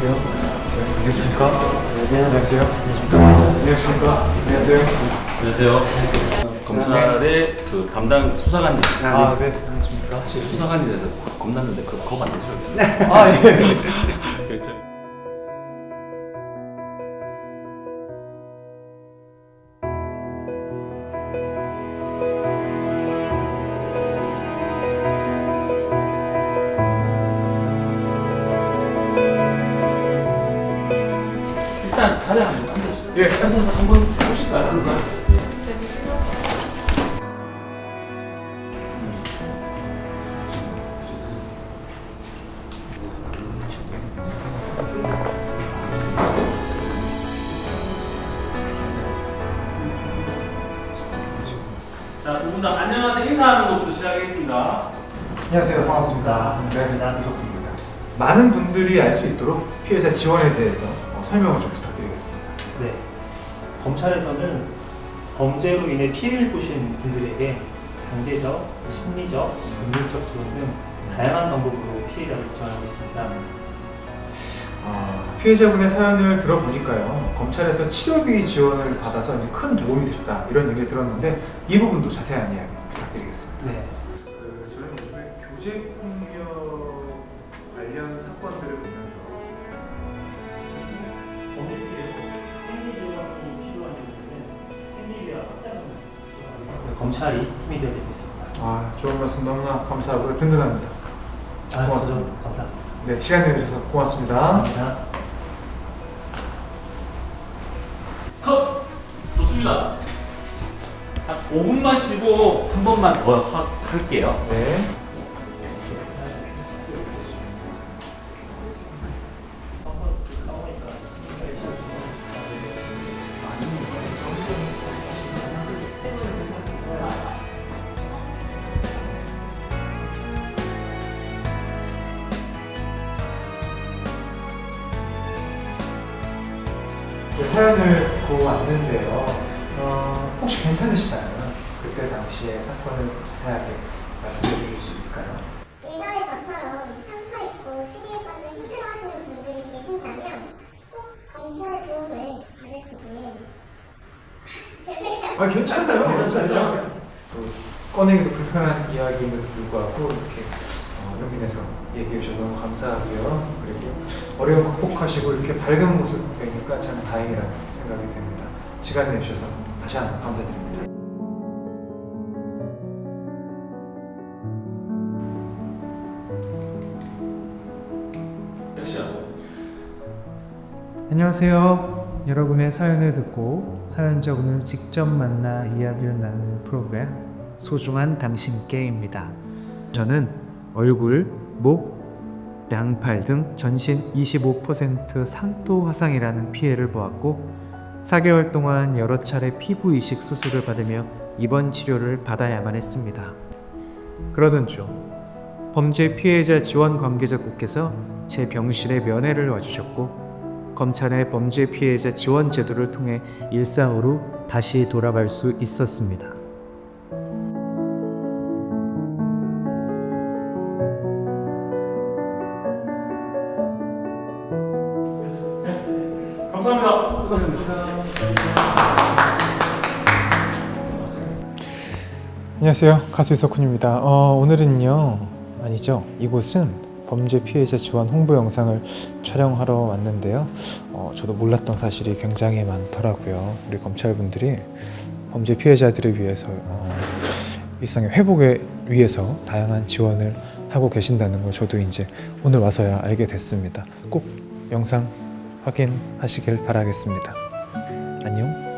안녕하십니까? 안녕하세요. 안녕하세요. 안녕하십니까? 안녕하세요. 안녕하세요. 검찰의 그 담당 수사관님. 아, 네. 안녕하십니까? 혹시 수사관님에서 겁났는데 그겁안 되시죠? 아, 예. 예. 앉아서 한번 보실까요? 자, 두 분 다 안녕하세요. 인사하는 것부터 시작하겠습니다. 안녕하세요. 반갑습니다. 네, 이석훈입니다. 많은 분들이 알 수 있도록 피해자 지원에 대해서 어, 설명을 좀 부탁드리겠습니다. 네. 검찰에서는 범죄로 인해 피해를 보신 분들에게 경제적, 심리적, 법률적 지원 등 다양한 방법으로 피해자를 지원하고 있습니다. 아, 피해자분의 사연을 들어보니까요. 검찰에서 치료비 지원을 받아서 이제 큰 도움이 됐다 이런 얘기를 들었는데 이 부분도 자세한 이야기 부탁드리겠습니다. 네. 그 저는 요즘에 교제 폭력 관련 사건들을 보면서 검찰이 힘이 되어 있습니다. 아 좋은 말씀 너무나 감사하고요 든든합니다. 아, 고맙습니다. 그래서 감사합니다. 네 시간 내주셔서 고맙습니다. 감사합니다. 컷! 좋습니다. 한 5분만 쉬고 한 번만 더 하, 할게요. 네. 사연을 듣고 왔는데요. 어, 혹시 괜찮으시다면 그때 당시의 사건을 자세하게 말씀해 주실 수 있을까요? 예전에 저처럼 상처 입고 시리에 빠져 힘들어하시는 분들이 계신다면 꼭 검사 도움을 받으시길 죄송해요. 아 괜찮아요. 괜찮아요. 또 꺼내기도 불편한 이야기임에도 불구하고 이렇게 얘기해 주셔서 너무 감사하고요. 그리고 어려움 극복하시고 이렇게 밝은 모습 보이니까 참 다행이라는 생각이 됩니다. 시간 내주셔서 다시 한번 감사드립니다. 안녕하세요. 여러분의 사연을 듣고 사연자분을 직접 만나 이야기를 나누는 프로그램 소중한 당신께입니다. 저는 얼굴, 목, 양팔 등 전신 25% 상토 화상이라는 피해를 보았고 4개월 동안 여러 차례 피부 이식 수술을 받으며 입원 치료를 받아야만 했습니다. 그러던 중 범죄 피해자 지원 관계자국께서 제 병실에 면회를 와주셨고 검찰의 범죄 피해자 지원 제도를 통해 일상으로 다시 돌아갈 수 있었습니다. 감사합니다. 끝났습니다. 안녕하세요. 가수 이석훈입니다. 어, 오늘은요, 아니죠. 이곳은 범죄 피해자 지원 홍보 영상을 촬영하러 왔는데요. 어, 저도 몰랐던 사실이 굉장히 많더라고요. 우리 검찰분들이 범죄 피해자들을 위해서 어, 일상의 회복에 위해서 다양한 지원을 하고 계신다는 걸 저도 이제 오늘 와서야 알게 됐습니다. 꼭 영상 확인하시길 바라겠습니다. 안녕.